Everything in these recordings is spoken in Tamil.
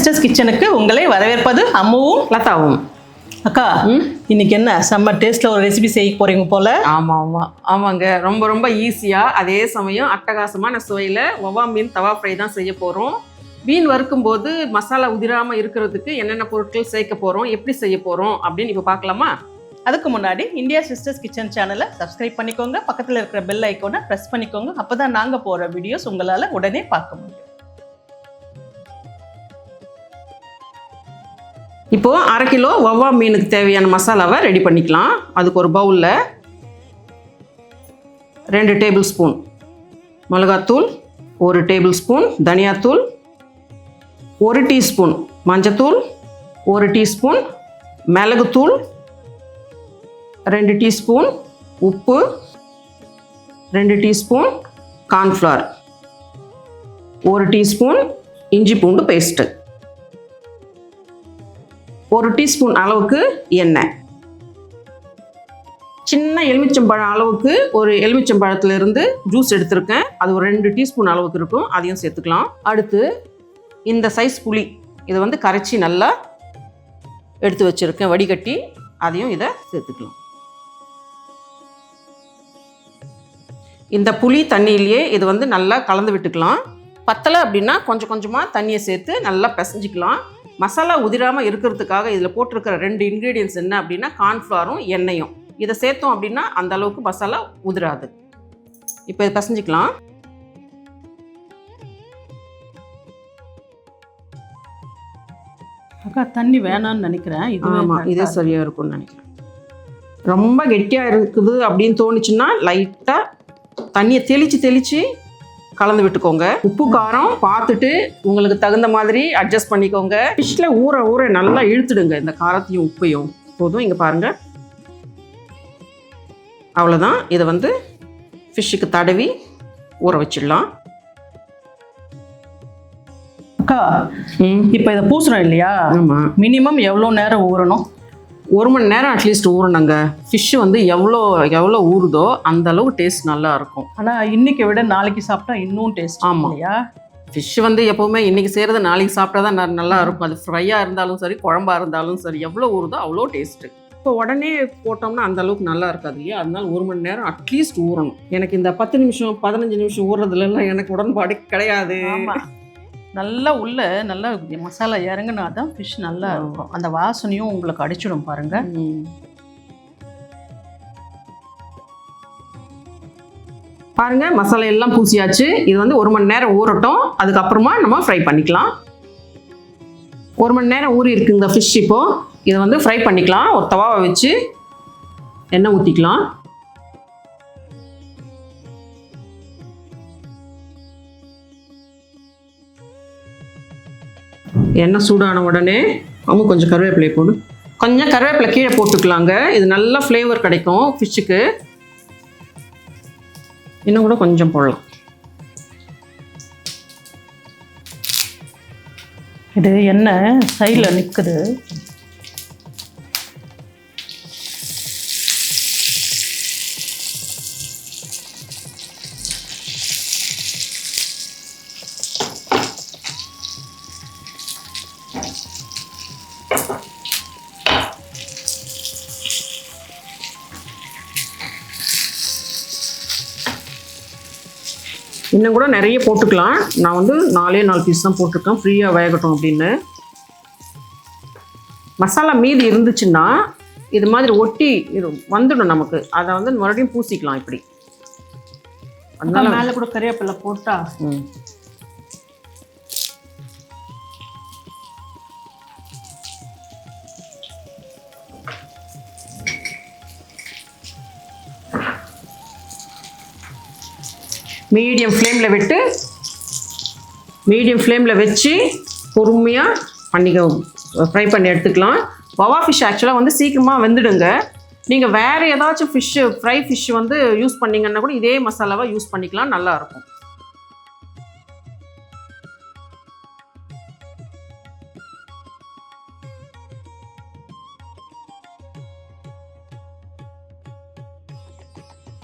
சிஸ்டர்ஸ் கிச்சனுக்கு உங்களை வரவேற்பது அம்முவும் லதாவும். அக்கா இன்னைக்கு என்ன? செம்ம டேஸ்ட்ல ஒரு ரெசிபி செய்ய போறீங்க போல. ஆமாம் ஆமாம் ஆமாங்க. ரொம்ப ரொம்ப ஈஸியாக அதே சமயம் அட்டகாசமான சுவையில் ஒவ்வா மீன் தவா ஃப்ரை தான் செய்ய போகிறோம் மீன் வறுக்கும்போது மசாலா உதிராமல் இருக்கிறதுக்கு என்னென்ன பொருட்கள் சேர்க்க போகிறோம் எப்படி செய்ய போகிறோம் அப்படின்னு இப்போ பார்க்கலாமா? அதுக்கு முன்னாடி இந்தியா சிஸ்டர்ஸ் கிச்சன் சேனலை சப்ஸ்கிரைப் பண்ணிக்கோங்க. பக்கத்தில் இருக்கிற பெல் ஐக்கோனை ப்ரெஸ் பண்ணிக்கோங்க. அப்பதான் நாங்க போற வீடியோஸ் உங்களால உடனே பார்க்க முடியும். இப்போது அரை கிலோ வவ்வா மீனுக்கு தேவையான மசாலாவை ரெடி பண்ணிக்கலாம். அதுக்கு ஒரு பவுலில் ரெண்டு டேபிள் ஸ்பூன் மிளகாத்தூள் ஒரு டேபிள் ஸ்பூன் தனியாத்தூள் ஒரு டீஸ்பூன் மஞ்சத்தூள் ஒரு டீஸ்பூன் மிளகுத்தூள் ரெண்டு டீஸ்பூன் உப்பு ரெண்டு டீஸ்பூன் கார்ன்ஃப்ளவர் ஒரு டீஸ்பூன் இஞ்சி பூண்டு பேஸ்ட்டு. ஒரு டீஸ்பூன் அளவுக்கு எண்ணெய். சின்ன எலுமிச்சம்பழம் அளவுக்கு ஒரு எலுமிச்சம்பழத்துலேருந்து ஜூஸ் எடுத்திருக்கேன். அது ஒரு ரெண்டு டீஸ்பூன் அளவுக்கு இருக்கும். அதையும் சேர்த்துக்கலாம். அடுத்து இந்த சைஸ் புளி. இதை வந்து கரைச்சி நல்லா எடுத்து வச்சுருக்கேன். வடிகட்டி அதையும் இதை சேர்த்துக்கலாம். இந்த புளி தண்ணியிலேயே இது வந்து நல்லா கலந்து விட்டுக்கலாம். பத்தலை அப்படின்னா கொஞ்சம் கொஞ்சமாக தண்ணியை சேர்த்து நல்லா பிசைஞ்சிக்கலாம். மசாலா உதிராமல் இருக்கிறதுக்காக இதில் போட்டிருக்கிற ரெண்டு இன்க்ரீடியன்ஸ் என்ன அப்படின்னா கார்ன்ஃப்ளவரும் எண்ணெயும். இதை சேர்த்தோம் அப்படின்னா அந்த அளவுக்கு மசாலா உதிராது. இப்போ இதை பிசைஞ்சிக்கலாம். அக்கா தண்ணி வேணாம்னு நினைக்கிறேன். ஆமாம் இது இதே சரியாக இருக்கும்னு நினைக்கிறேன். ரொம்ப கெட்டியாக இருக்குது அப்படின்னு தோணுச்சுன்னா லைட்டாக தண்ணியை தெளித்து தெளித்து கலந்து விட்டுக்கோங்க. உப்பு காரம் பார்த்துட்டு உங்களுக்கு தகுந்த மாதிரி அட்ஜஸ்ட் பண்ணிக்கோங்க. ஃபிஷ்ஷில் ஊற ஊற நல்லா இழுத்துடுங்க இந்த காரத்தையும் உப்பையும். போதும். இங்கே பாருங்கள் அவ்வளோதான் இதை வந்து ஃபிஷ்ஷுக்கு தடவி ஊற வச்சிடலாம். அக்கா இப்போ இதை பூசுறோம் இல்லையா? மினிமம் எவ்வளோ நேரம் ஊறணும்? ஒரு மணி நேரம் அட்லீஸ்ட் ஊறணுங்க. ஃபிஷ்ஷு வந்து எவ்வளோ எவ்வளோ ஊறுதோ அந்த அளவு டேஸ்ட் நல்லா இருக்கும் ஆனா இன்னைக்கு விட நாளைக்கு சாப்பிட்டா இன்னும் டேஸ்ட் ஆமா. இல்லையா? ஃபிஷ் வந்து எப்போவுமே இன்றைக்கி செய்கிறது நாளைக்கு சாப்பிட்டா தான் நல்லா இருக்கும் அது ஃப்ரையாக இருந்தாலும் சரி குழம்பா இருந்தாலும் சரி எவ்வளோ ஊறுதோ அவ்வளோ டேஸ்ட்டு இப்போ உடனே போட்டோம்னா அந்த அளவுக்கு நல்லா இருக்காது இல்லையா? அதனால ஒரு மணி நேரம் அட்லீஸ்ட் ஊறணும். எனக்கு இந்த பத்து நிமிஷம் பதினஞ்சு நிமிஷம் ஊறுறதுலலாம் எனக்கு உடன்பாடு கிடையாது. நல்லா உள்ள நல்லா மசாலா இறங்குனா தான் ஃபிஷ் நல்லா. இருக்கும். அந்த வாசனையும் உங்களுக்கு அடிச்சிடும் பாருங்க. ம். பாருங்க மசாலா எல்லாம் பூசியாச்சு. இது வந்து ஒரு மணி நேரம் ஊறட்டும். அதுக்கப்புறமா நம்ம ஃப்ரை பண்ணிக்கலாம். ஒரு மணி நேரம் ஊறி இருக்கு இந்த ஃபிஷ் இப்போ. இதை வந்து ஃப்ரை பண்ணிக்கலாம். ஒரு தவாவை வச்சு எண்ணெய் ஊற்றிக்கலாம் எண்ணெய் சூடான உடனே அவங்க கொஞ்சம் கருவேப்பிலையை போடு. கொஞ்சம் கருவேப்பிலை கீழே போட்டுக்கலாங்க. இது நல்லா ஃப்ளேவர் கிடைக்கும் ஃபிஷ்ஷுக்கு இன்னும் கூட கொஞ்சம் போடலாம். இது என்ன சைடில் நிற்குது இன்னும் கூட நிறைய போட்டுக்கலாம். நான் வந்து நாலே நாலு பீஸ் தான் போட்டிருக்கேன். ஃப்ரீயாக வேகட்டும் அப்படின்னு. மசாலா மீதி இருந்துச்சுன்னா இது மாதிரி ஒட்டி இது வந்துடும் நமக்கு. அதை வந்து மறுபடியும் பூசிக்கலாம் இப்படி. அதனால மேலே கூட கறிவேப்பிலை போட்டா மீடியம் ஃப்ளேமில் விட்டு மீடியம் ஃப்ளேமில் வச்சு பொறுமையாக பண்ணிக்க ஃப்ரை பண்ணி எடுத்துக்கலாம். வவா ஃபிஷ் ஆக்சுவலாக வந்து சீக்கிரமாக வெந்துடுங்க. நீங்கள் வேறு ஏதாச்சும் ஃபிஷ்ஷு ஃப்ரை ஃபிஷ் வந்து யூஸ் பண்ணிங்கன்னா கூட இதே மசாலாவை யூஸ் பண்ணிக்கலாம் நல்லாயிருக்கும்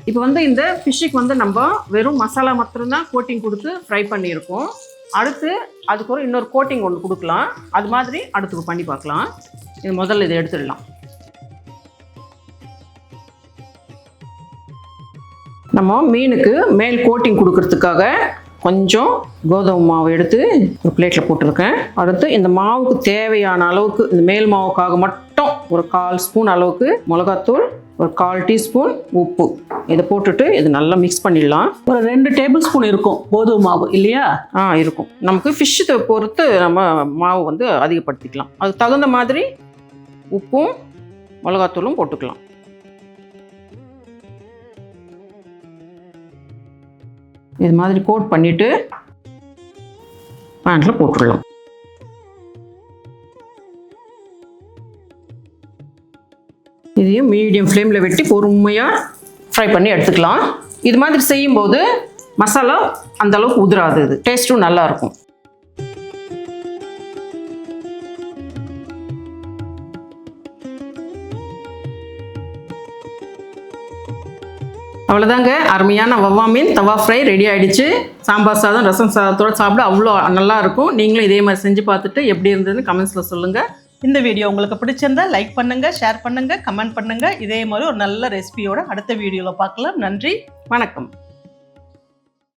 இப்போ வந்து இந்த ஃபிஷ்ஷுக்கு வந்து நம்ம வெறும் மசாலா மாத்திரம்தான் கோட்டிங் கொடுத்து ஃப்ரை பண்ணியிருக்கோம். அடுத்து அதுக்கு ஒரு இன்னொரு கோட்டிங் ஒன்று கொடுக்கலாம். அது மாதிரி அடுத்து பண்ணி பார்க்கலாம். இது முதல்ல இதை எடுத்துடலாம். நம்ம மீனுக்கு மேல் கோட்டிங் கொடுக்கறதுக்காக கொஞ்சம் கோதுமை மாவு எடுத்து ஒரு பிளேட்டில் போட்டிருக்கேன். அடுத்து இந்த மாவுக்கு தேவையான அளவுக்கு இந்த மேல் மாவுக்காக மட்டும் ஒரு கால் ஸ்பூன் அளவுக்கு மிளகாத்தூள் ஒரு கால் டீஸ்பூன் உப்பு. இதை போட்டுட்டு இது நல்லா மிக்ஸ் பண்ணிடலாம். ஒரு ரெண்டு டேபிள் ஸ்பூன் இருக்கும் கோதுமை மாவு இல்லையா? ஆ இருக்கும். நமக்கு ஃபிஷ்ஷு பொறுத்து நம்ம மாவு வந்து அதிகப்படுத்திக்கலாம். அதுக்கு தகுந்த மாதிரி உப்பும் மிளகாத்தூளும் போட்டுக்கலாம். இது மாதிரி கோட் பண்ணிவிட்டு பேண்ட்டில் போட்டுடலாம் இதையும் மீடியம் ஃப்ளேமில் வெட்டி பொறுமையாக ஃப்ரை பண்ணி எடுத்துக்கலாம். இது மாதிரி செய்யும்போது மசாலா அந்தளவுக்கு உதிராது. இது டேஸ்ட்டும் நல்லாயிருக்கும் அவ்வளோதாங்க அருமையான வவ்வா மீன். தவா ஃப்ரை ரெடி ஆகிடுச்சு சாம்பார் சாதம் ரசம் சாதத்தோட சாப்பிட அவ்வளோ நல்லாயிருக்கும். நீங்களும் இதே மாதிரி செஞ்சு பார்த்துட்டு எப்படி இருந்ததுன்னு கமெண்ட்ஸில் சொல்லுங்கள் இந்த வீடியோ உங்களுக்கு பிடிச்சிருந்தா லைக் பண்ணுங்கள் ஷேர் பண்ணுங்கள் கமெண்ட் பண்ணுங்க. இதே மாதிரி ஒரு நல்ல ரெசிபியோட அடுத்த வீடியோவில் பார்க்கலாம். நன்றி. வணக்கம்.